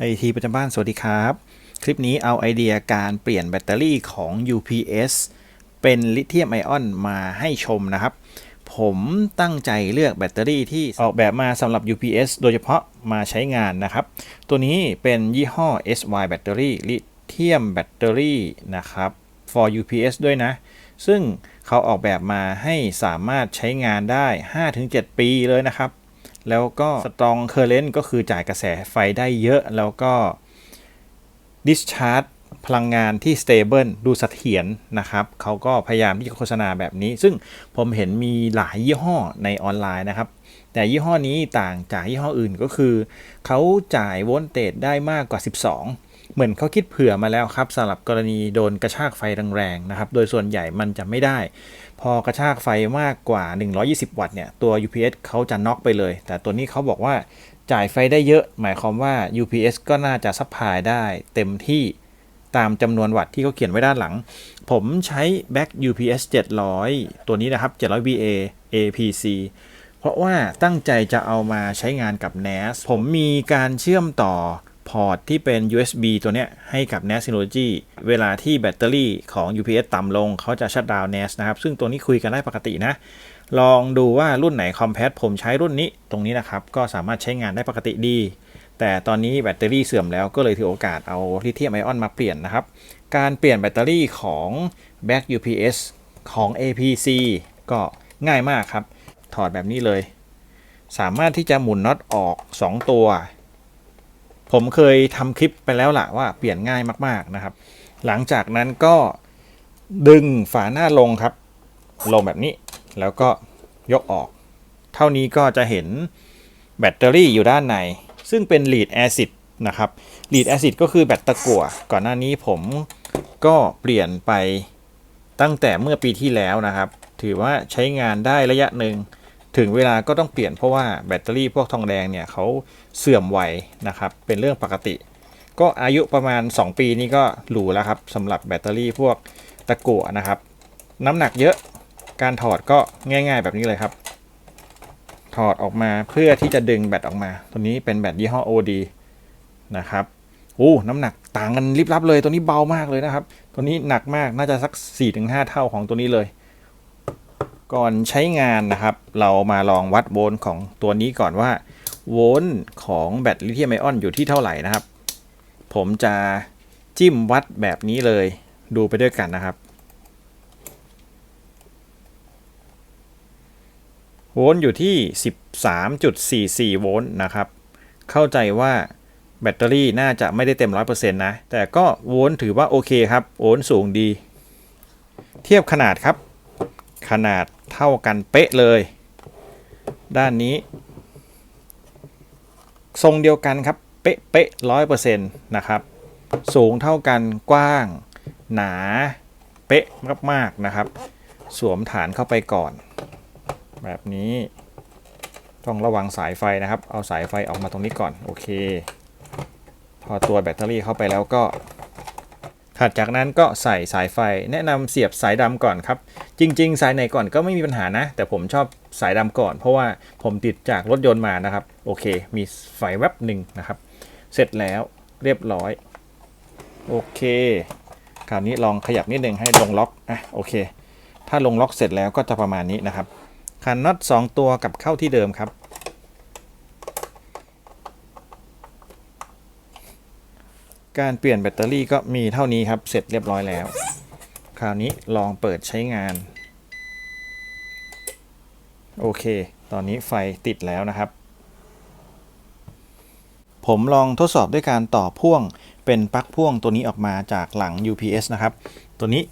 ไอทีประจำบ้าน สวัสดีครับ คลิปนี้เอาไอเดียการเปลี่ยนแบตเตอรี่ของ UPS เป็นลิเธียมไอออนมาให้ชมนะครับ ผมตั้งใจเลือกแบตเตอรี่ที่ออกแบบมาสำหรับ UPS โดยเฉพาะมาใช้งานนะครับ ตัวนี้เป็นยี่ห้อ SY แบตเตอรี่ลิเธียมแบตเตอรี่นะครับ for UPS ด้วยนะ ซึ่งเขาออกแบบมาให้สามารถใช้งานได้ 5-7 ปีเลยนะครับ แล้วก็ strong current ก็คือจ่ายกระแสไฟได้เยอะ แล้วก็ discharge พลังงานที่ stable ดูเสถียรนะครับ เขาก็พยายามที่จะโฆษณาแบบนี้ ซึ่งผมเห็นมีหลายยี่ห้อในออนไลน์นะครับ แต่ยี่ห้อนี้ต่างจากยี่ห้ออื่นก็คือ เขาจ่ายโวลเตจได้มากกว่า 12 เหมือนเขาคิดเผื่อมาแล้วครับสำหรับกรณีโดนกระชากไฟแรงๆนะครับ โดยส่วนใหญ่มันจะไม่ได้ พอกระชากไฟมากกว่า 120 วัตต์เนี่ยตัว UPS เขาจะน็อกไปเลย แต่ตัวนี้เขาบอกว่าจ่ายไฟได้เยอะ หมายความว่า UPS ก็น่าจะซัพพลายได้เต็มที่ตามจำนวนวัตต์ที่เขาเขียนไว้ด้านหลัง ผมใช้ Back UPS 700 ตัวนี้นะครับ 700 VA APC เพราะว่าตั้งใจจะเอามาใช้งานกับ NAS ผมมีการเชื่อมต่อ พอร์ตที่เป็น USB ตัวเนี้ยให้กับ NAS Synology เวลาที่แบตเตอรี่ของ UPS ต่ำลง เขาจะชัดดาวน์ NAS นะครับ ซึ่งตัวนี้คุยกันได้ปกตินะ ลองดูว่ารุ่นไหนคอมแพตผมใช้รุ่นนี้ตรงนี้นะครับ ก็สามารถใช้งานได้ปกติดี แต่ตอนนี้แบตเตอรี่เสื่อมแล้วก็เลยถือโอกาสเอาลิเธียมไอออนมาเปลี่ยนนะครับ การเปลี่ยนแบตเตอรี่ของ Back UPS ของ APC ก็ง่ายมากครับ ถอดแบบนี้เลย สามารถที่จะหมุนน็อตออก 2 ตัว ผมเคยทำคลิปไปแล้วล่ะว่าเปลี่ยนง่ายมากๆนะครับ หลังจากนั้นก็ดึงฝาหน้าลงครับ ลงแบบนี้แล้วก็ยกออก เท่านี้ก็จะเห็นแบตเตอรี่อยู่ด้านใน ซึ่งเป็น lead acid นะครับ lead acid ก็คือแบตตะกั่วก่อนหน้านี้ผมก็เปลี่ยนไปตั้งแต่เมื่อปีที่แล้วนะครับ ถือว่าใช้งานได้ระยะหนึ่ง ถึงเวลาก็ต้องเปลี่ยนเพราะว่าแบตเตอรี่พวกทองแดงเนี่ยเขาเสื่อมไวนะครับเป็นเรื่องปกติ ก็อายุประมาณ 2 ปีนี้ก็หรูแล้วครับสำหรับแบตเตอรี่พวกตะกั่วนะครับ น้ำหนักเยอะการถอดก็ง่าย ๆ แบบนี้เลยครับ ถอดออกมาเพื่อที่จะดึงแบตออกมา ตัวนี้เป็นแบตยี่ห้อ OD นะครับโอ้น้ำหนักต่างกันลิบลับเลย ตัวนี้เบามากเลยนะครับ ตัวนี้หนักมากน่าจะสัก 4-5 เท่าของตัวนี้เลย ก่อนใช้งานนะครับ เรามาลองวัดโวลต์ของตัวนี้ก่อนว่า โวลต์ของแบตลิเธียมไอออนอยู่ที่เท่าไหร่นะครับ ผมจะจิ้มวัดแบบนี้เลย ดูไปด้วยกันนะครับ โวลต์อยู่ที่ 13.44 โวลต์นะครับ เข้าใจว่าแบตเตอรี่น่าจะไม่ได้เต็ม 100%นะ แต่ก็โวลต์ถือว่าโอเคครับ โวลต์สูงดี เทียบขนาดครับ ขนาดเท่ากันเป๊ะเลย ด้านนี้ ทรงเดียวกันครับ เป๊ะเป๊ะร้อยเปอร์เซ็นต์นะครับ สูงเท่ากันกว้าง หนา เป๊ะมากๆนะครับ สวมฐานเข้าไปก่อน แบบนี้ต้องระวังสายไฟนะครับ เอาสายไฟออกมาตรงนี้ก่อน โอเค พอตัวแบตเตอรี่เข้าไปแล้วก็ ถัดจากนั้นก็ใส่สายไฟแนะนำเสียบสายดำก่อนครับ จริง ๆ สายไหนก่อนก็ไม่มีปัญหานะ แต่ผมชอบสายดำก่อน เพราะว่าผมติดจากรถยนต์มานะครับ โอเค มีไฟแวบหนึ่งนะครับ เสร็จแล้วเรียบร้อย โอเค คราวนี้ลองขยับนิดนึงให้ลงล็อกอะโอเค ถ้าลงล็อกเสร็จแล้วก็จะประมาณนี้นะครับคันน็อต2ตัวกับเข้าที่เดิมครับ การเปลี่ยนแบตเตอรี่ก็มีเท่านี้ครับ เสร็จเรียบร้อยแล้ว คราวนี้ลองเปิดใช้งาน โอเค ตอนนี้ไฟติดแล้วนะครับ ผมลองทดสอบด้วยการต่อพ่วงเป็นปลั๊กพ่วงตัวนี้ออกมาจากหลัง UPS นะครับ ตัวนี้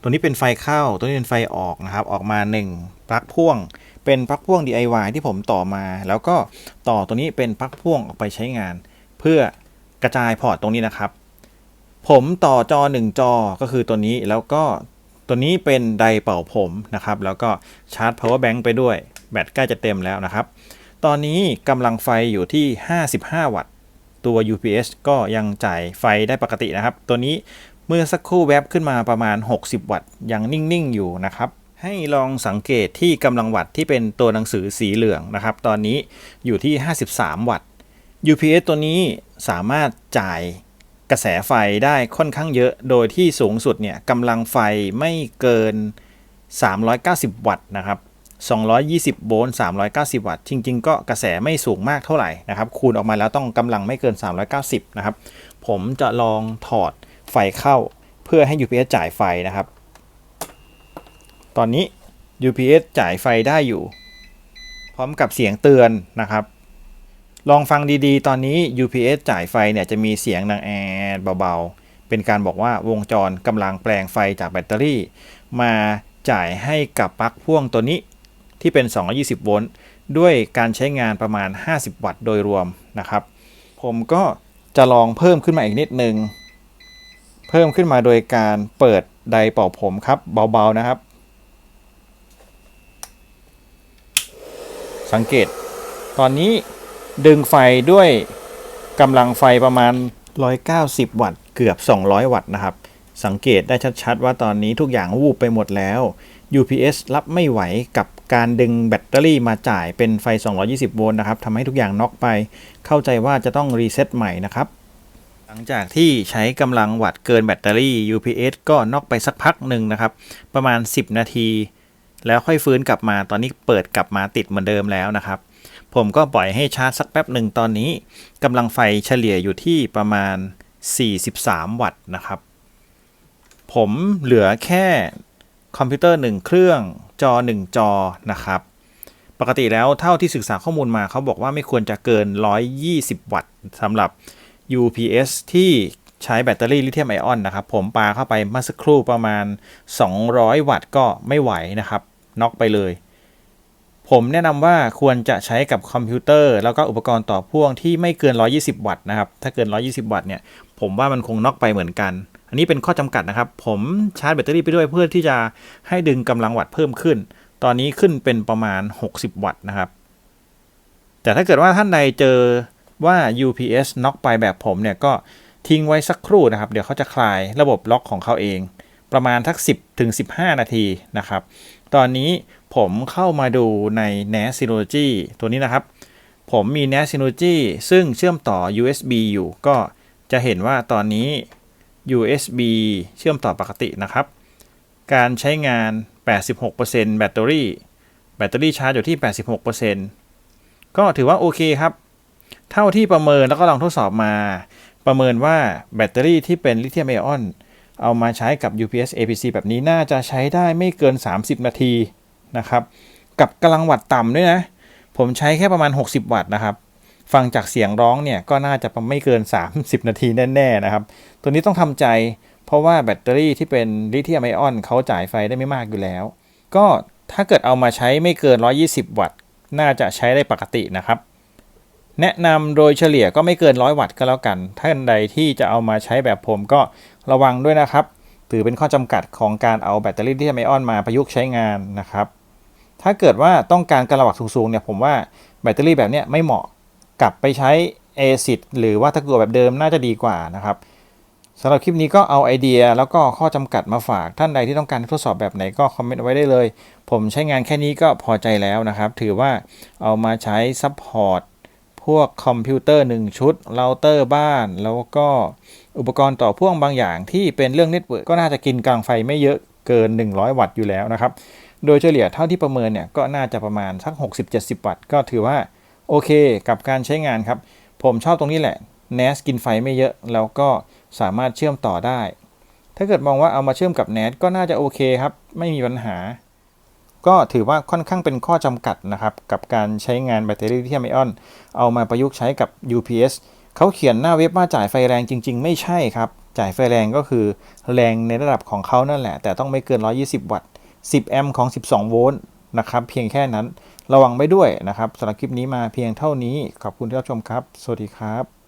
ตัวนี้เป็นไฟเข้า ตัวนี้เป็นไฟออกนะครับ ออกมา 1 ปลั๊กพ่วง เป็นปลั๊กพ่วง DIY ที่ผมต่อมา แล้วก็ต่อตัวนี้เป็นปลั๊กพ่วงออกไปใช้งาน เพื่อ กระจายพอร์ตตรงนี้นะครับ ผมต่อจอ 1 จอก็คือตัวนี้แล้วก็ตัวนี้เป็นไดเป่าผมนะครับ แล้วก็ชาร์จ power bank ไปด้วย แบตใกล้จะเต็มแล้วนะครับ ตอนนี้กำลังไฟอยู่ที่ 55 วัตต์ ตัว UPS ก็ยังจ่ายไฟได้ปกตินะครับ ตัวนี้เมื่อสักครู่แวบขึ้นมาประมาณ 60 วัตต์ ยังนิ่ง ๆ อยู่นะครับ ให้ลองสังเกตที่กำลังวัตต์ที่เป็นตัวหนังสือสีเหลืองนะครับ ตอนนี้อยู่ที่ 53 วัตต์ UPS ตัวนี้สามารถจ่ายกระแสไฟได้ค่อนข้างเยอะ โดยที่สูงสุดเนี่ยกำลังไฟไม่เกิน 390 วัตต์นะครับ 220 โวลต์ 390 วัตต์ จริง ๆ ก็กระแสไม่สูงมากเท่าไหร่นะครับ คูณออกมาแล้วต้องกำลังไม่เกิน 390 นะครับ ผมจะลองถอดไฟเข้าเพื่อให้ UPS จ่ายไฟนะครับ ตอนนี้ UPS จ่ายไฟได้อยู่ พร้อมกับเสียงเตือนนะครับ ลองฟังดีๆ ตอนนี้ UPS จ่ายไฟเนี่ยจะมีเสียงดังแอดเบาๆ เป็นการบอกว่าวงจรกำลังแปลงไฟจากแบตเตอรี่ มาจ่ายให้กับปลั๊กพ่วงตัวนี้ที่เป็น 220 โวลต์ ด้วยการใช้งานประมาณ 50 วัตต์โดยรวมนะครับ ผมก็จะลองเพิ่มขึ้นมาอีกนิดนึง เพิ่มขึ้นมาโดยการเปิดไดร์เป่าผมครับเบาๆนะครับ สังเกต ตอนนี้ ดึงไฟด้วยกำลังไฟประมาณ 190 วัตต์เกือบ 200 วัตต์นะครับ สังเกตได้ชัดๆ ว่าตอนนี้ทุกอย่างวูบไปหมดแล้ว UPS รับไม่ไหวกับการดึงแบตเตอรี่มาจ่ายเป็นไฟ 220 โวลต์นะครับทำให้ทุกอย่างน็อกไป เข้าใจว่าจะต้องรีเซ็ตใหม่นะครับ หลังจากที่ใช้กำลังวัตต์เกินแบตเตอรี่ UPS ก็น็อกไปสักพักหนึ่งนะครับ ประมาณ 10 นาที แล้วค่อยฟื้นกลับมา ตอนนี้เปิดกลับมาติดเหมือนเดิมแล้วนะครับ ผมก็ปล่อยให้ชาร์จสักแป๊บหนึ่งตอนนี้กำลังไฟเฉลี่ยอยู่ที่ประมาณ 43 วัตต์นะครับ ผมเหลือแค่คอมพิวเตอร์ 1 เครื่องจอ 1 จอนะครับ ปกติแล้วเท่าที่ศึกษาข้อมูลมาเขาบอกว่าไม่ควรจะเกิน 120 วัตต์สำหรับ UPS ที่ใช้แบตเตอรี่ลิเธียมไอออนนะครับ ผมปาเข้าไปเมื่อสักครู่ประมาณ 200 วัตต์ก็ไม่ไหวนะครับน็อกไปเลย ผมแนะนำว่าควรจะใช้กับคอมพิวเตอร์ แล้วก็อุปกรณ์ต่อพ่วงที่ไม่เกิน 120 วัตต์นะครับ ถ้าเกิน 120 วัตต์เนี่ย ผมว่ามันคงน็อกไปเหมือนกัน อันนี้เป็นข้อจำกัดนะครับ ผมชาร์จแบตเตอรี่ไปด้วยเพื่อที่จะให้ดึงกำลังวัตต์เพิ่มขึ้น ตอนนี้ขึ้นเป็นประมาณ 60 วัตต์นะครับ แต่ถ้าเกิดว่าท่านใดเจอว่า UPS น็อกไปแบบผมเนี่ยก็ทิ้งไว้สักครู่นะครับ เดี๋ยวเขาจะคลายระบบล็อกของเขาเอง ประมาณทัก 10ถึง15 นาทีนะครับ ตอนนี้ ผมเข้ามาดูใน NAS Synology ตัวนี้นะครับ ผมมี NAS Synology ซึ่งเชื่อมต่อ USB อยู่ ก็จะเห็นว่าตอนนี้ USB เชื่อมต่อปกตินะครับ การใช้งาน 86%แบตเตอรี่ แบตเตอรี่ชาร์จอยู่ที่ 86%ก็ถือว่าโอเคครับ เท่าที่ประเมินแล้วก็ลองทดสอบมา ประเมินว่าแบตเตอรี่ที่เป็นลิเธียมไอออนเอามาใช้กับ UPS APC แบบนี้น่าจะใช้ได้ไม่เกิน 30 นาที นะครับกับกำลังวัตต์ต่ำด้วยนะ ผมใช้แค่ประมาณ 60 วัตต์นะครับ ฟังจากเสียงร้องเนี่ยก็น่าจะไม่เกิน 30 นาทีแน่ๆนะครับ ตัวนี้ต้องทำใจ เพราะว่าแบตเตอรี่ที่เป็นลิเธียมไอออนเขาจ่ายไฟได้ไม่มากอยู่แล้ว ก็ถ้าเกิดเอามาใช้ไม่เกิน 120 วัตต์ น่าจะใช้ได้ปกตินะครับ แนะนำโดยเฉลี่ยก็ไม่เกิน 100 วัตต์ก็แล้วกัน ท่านใดที่จะเอามาใช้แบบผมก็ระวังด้วยนะครับ ถือเป็นข้อจำกัดของการเอาแบตเตอรี่ลิเธียมไอออนมาประยุกต์ใช้งานนะครับ ถ้าเกิดว่าต้องการการระวัตสูงๆเนี่ยผมว่าแบตเตอรี่แบบเนี้ยไม่เหมาะกลับไปใช้ ACID หรือว่าตะกั่วแบบเดิมน่าจะดีกว่านะครับสำหรับคลิปนี้ก็เอาไอเดียแล้วก็ข้อจำกัดมาฝากท่านใดที่ต้องการทดสอบแบบไหนก็คอมเมนต์ไว้ได้เลย ผมใช้งานแค่นี้ก็พอใจแล้วนะครับ ถือว่าเอามาใช้ซัพพอร์ตพวกคอมพิวเตอร์ 1 ชุดเราเตอร์บ้าน แล้วก็อุปกรณ์ต่อพ่วงบางอย่างที่เป็นเรื่องเน็ตเวิร์กก็น่าจะกินกลางไฟไม่เยอะเกิน 100 วัตต์อยู่แล้วนะครับ โดยเฉลี่ยเท่าที่ประเมินเนี่ยก็น่าจะประมาณสัก 60-70 วัตต์ ก็ถือว่าโอเคกับการใช้งานครับ ผมชอบตรงนี้แหละ NAS กินไฟไม่เยอะ แล้วก็สามารถเชื่อมต่อได้ ถ้าเกิดมองว่าเอามาเชื่อมกับ NAS ก็น่าจะโอเคครับ ไม่มีปัญหา ก็ถือว่าค่อนข้างเป็นข้อจำกัดนะครับ กับการใช้งานแบตเตอรี่ลิเธียมไอออน เอามาประยุกต์ใช้กับ UPS เขาเขียนหน้าเว็บว่าจ่ายไฟแรงจริง ๆ ไม่ใช่ครับ จ่ายไฟแรงก็คือแรงในระดับของเขานั่นแหละ แต่ต้องไม่เกิน 120 วัตต์ 10 แอมป์ของ 12 โวลต์นะครับเพียงแค่นั้นระวังไว้ด้วยนะครับสำหรับคลิปนี้มาเพียงเท่านี้ ขอบคุณที่รับชมครับ สวัสดีครับ